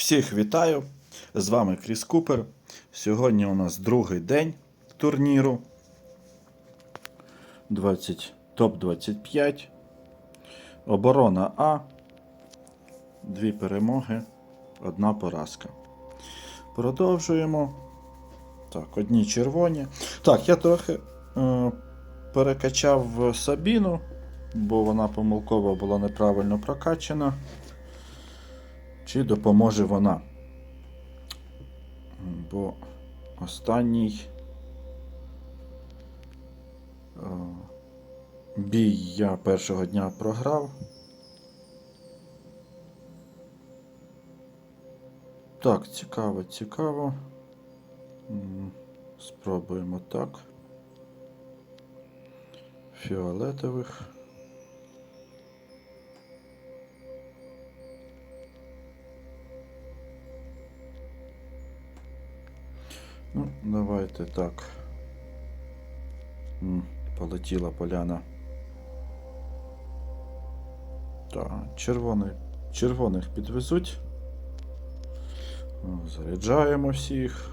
Всіх вітаю! З вами Кріс Купер. Сьогодні у нас другий день турніру. 20, топ-25. Оборона А. Дві перемоги, одна поразка. Продовжуємо. Так, одні червоні. Так, я трохи е, перекачав Сабіну, бо вона помилково була неправильно прокачана. Чи допоможе вона? Бо останній е, бій я першого дня програв. Так, цікаво, цікаво. Спробуємо так. Фіолетових. Давайте так. Полетіла поляна. Так, червоний, червоних підвезуть. Заряджаємо всіх.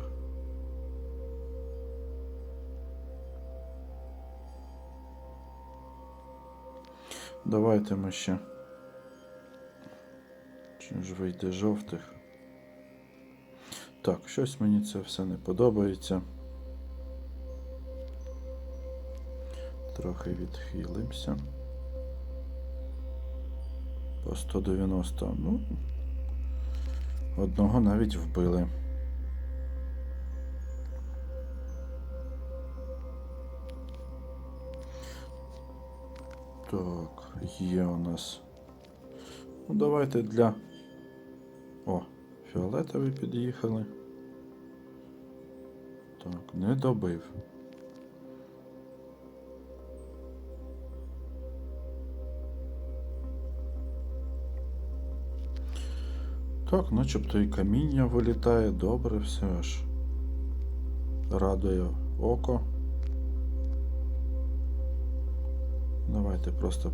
Давайте ми ще. Чи ж вийде жовтих? Так, щось мені це все не подобається. Трохи відхилимося. По 190. Ну, одного навіть вбили. Так, є у нас. Ну, давайте для. О, фіолетові під'їхали. Так, не добив. Так, начебто і каміння вилітає, добре все аж. Радує око. Давайте просто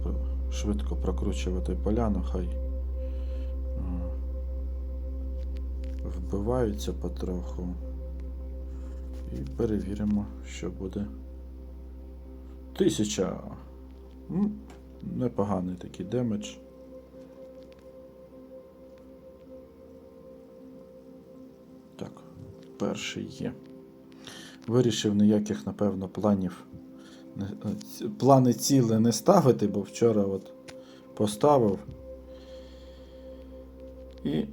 швидко прокручувати поляну, хай вбиваються потроху. І перевіримо, що буде. Тисяча. Непоганий такий демедж. Так, перший є. Вирішив ніяких, напевно, планів. е, Плани ціле не ставити, бо вчора от поставив і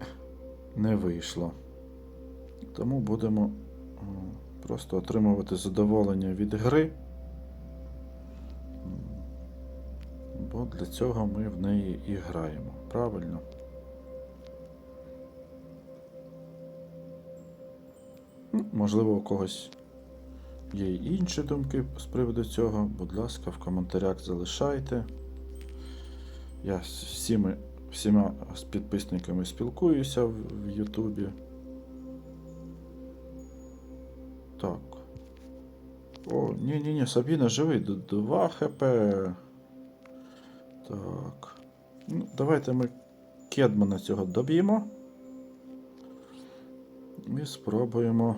не вийшло. Тому будемо просто отримувати задоволення від гри. Бо для цього ми в неї і граємо. Правильно? Ну, Можливо, у когось є й інші думки з приводу цього. Будь ласка, в коментарях залишайте. Я всіми, всіма з підписниками спілкуюся в, Ютубі. Так. О, ні-ні-ні, Сабіна живий, 2 хп. Так. Ну, давайте ми Кедмана цього доб'ємо. І спробуємо.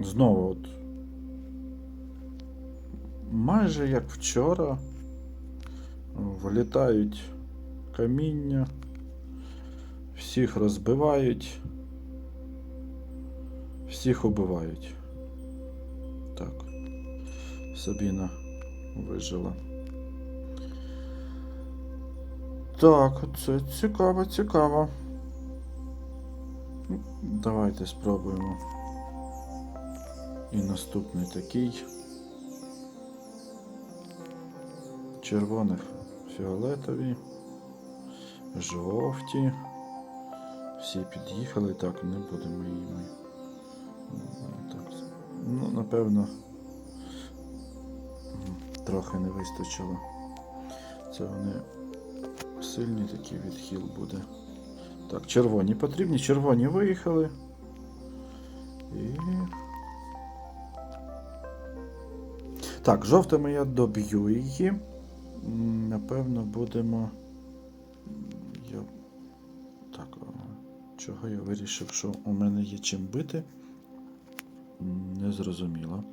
Знову от. Майже як вчора. Вилітають каміння. Всіх розбивають. Всіх убивають. Так. Сабіна вижила. Так, це цікаво, цікаво. Ну, Давайте спробуємо. І наступний такий. Червоних фіолетові, жовті. Всі під'їхали, так, не будемо її ми. Ну, Так. Ну, напевно, трохи не вистачило. Це вони сильний такий відхил буде. Так, червоні потрібні, червоні виїхали. І. Так, жовтими я доб'ю її. Напевно, будемо. Я Чого я вирішив, що у мене є чим бити? Не зрозуміло.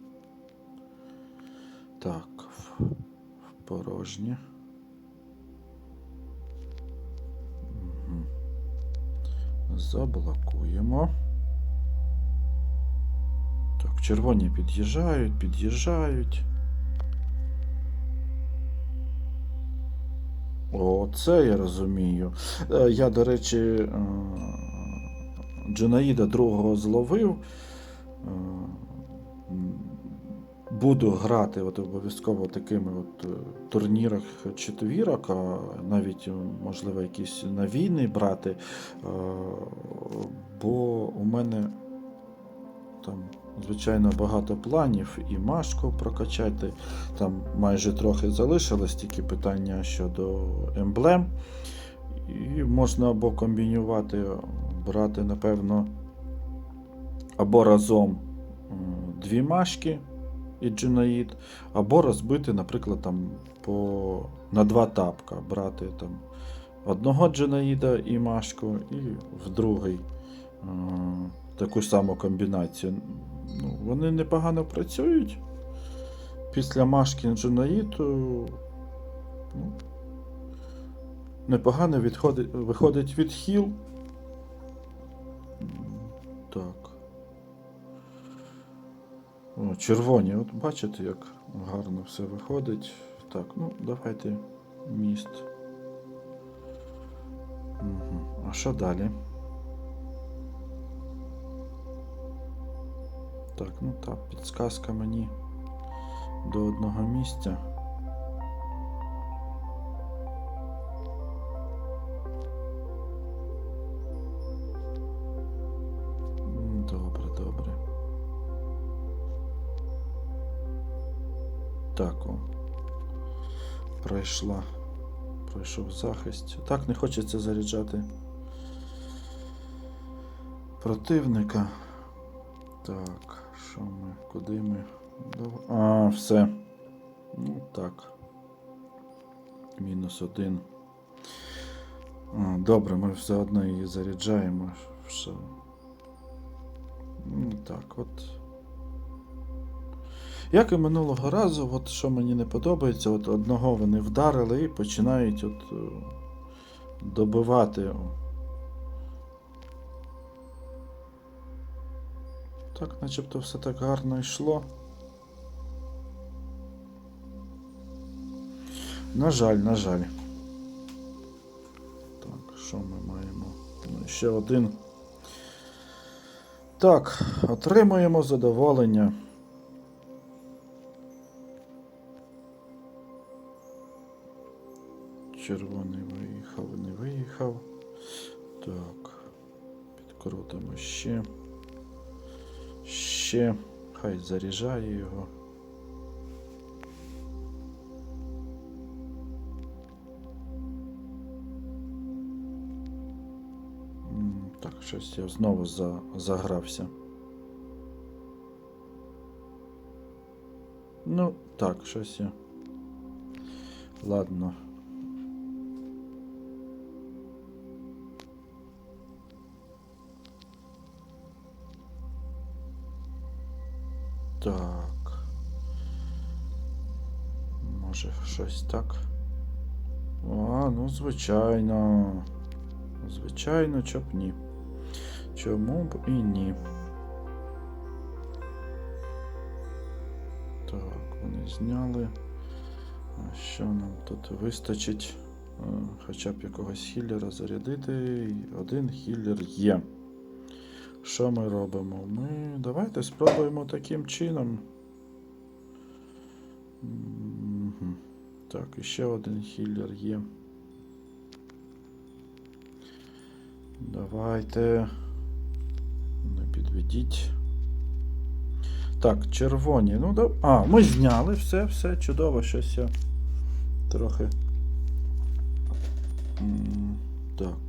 Так, в, в порожнє. Мгм. Заблокуємо. Так, червоні під'їжджають, під'їжджають. О, це я розумію. Е, Я, до речі, е, Джунаїда другого зловив. Е, Буду грати от обов'язково такими от турнірах четвірок, а навіть, можливо, якісь на війни брати. Бо у мене там, звичайно, багато планів і Машку прокачати. Там майже трохи залишилось тільки питання щодо емблем. І можна або комбінювати, брати, напевно, або разом дві машки і джинаїд, або розбити, наприклад, там по, на два тапка, брати там одного джинаїда і машку, і в другий е, таку саму комбінацію. Ну, вони непогано працюють. Після машки джинаїду ну, непогано відходить, виходить від хіл. Так. О, червоні, от бачите, як гарно все виходить. Так, ну давайте міст. Угу. А що далі? Так, ну та підсказка мені до одного місця. Добре, добре. Так, о. Пройшла. Пройшов захист. Так не хочеться заряджати противника. Так, що ми? Куди ми? А, все. Ну так. Мінус один. Добре, ми все одно її заряджаємо. Все. Ну, Так, от. Як і минулого разу, от що мені не подобається, от одного вони вдарили і починають от е, добивати. Так, начебто все так гарно йшло. На жаль, на жаль. Так, що ми маємо? Ну, ще один. Так, отримуємо задоволення. Червоний виїхав, не виїхав. Так. Підкрутимо ще. Ще. Хай заряджає його. Так, щось я знову за, загрався. Ну, так, щось я. Ладно. Так. Може, щось так. А, ну, звичайно. Звичайно, чоб ні. Чому б і ні? Так, вони зняли. А що нам тут вистачить? Е, Хоча б якогось хіллера зарядити. Один хіллер є. Що ми робимо? Ми давайте спробуємо таким чином. Так, ще один хіллер є. Давайте. Не підведіть. Так, червоні. Ну, да... А, ми зняли все, все, чудово, щось я трохи. Так.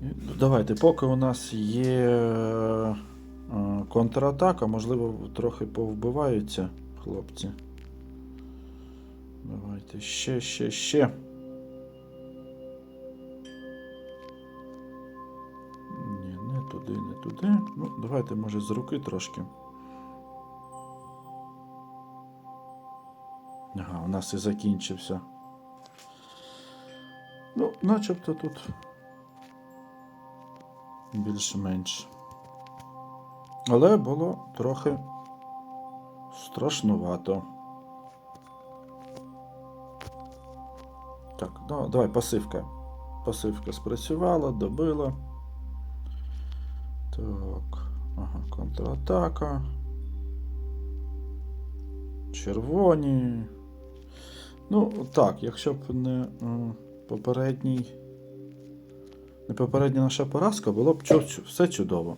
Ну, Давайте, поки у нас є е, контратака, можливо, трохи повбиваються хлопці. Давайте ще, ще, ще. Не туди, не туди. Ну, давайте, може, з руки трошки. Ага, у нас і закінчився. Ну, начебто тут більш-менш. Але було трохи страшнувато. Так, ну, давай пасивка. Пасивка спрацювала, добила. Так. Ага, контратака. Червоні. Ну, так, якщо б не е, попередній. Попередня наша поразка, було б все чудово.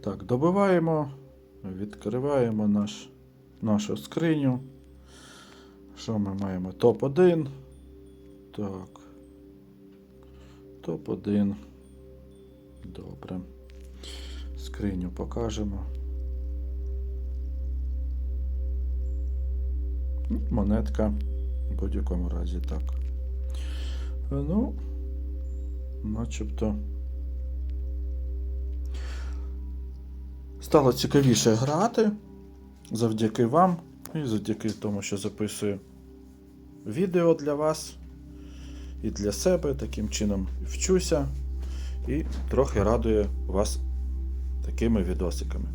Так, добиваємо, відкриваємо наш, нашу скриню. Що ми маємо? Топ-1. Так. Топ-1. Добре. Скриню покажемо. Монетка в будь-якому разі так. Ну, начебто. Стало цікавіше грати завдяки вам і завдяки тому, що записую відео для вас і для себе. Таким чином вчуся і трохи радує вас такими відосиками.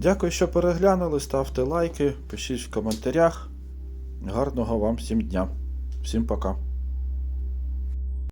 Дякую, що переглянули. Ставте лайки, пишіть в коментарях. Гарного вам всім дня. Всім пока.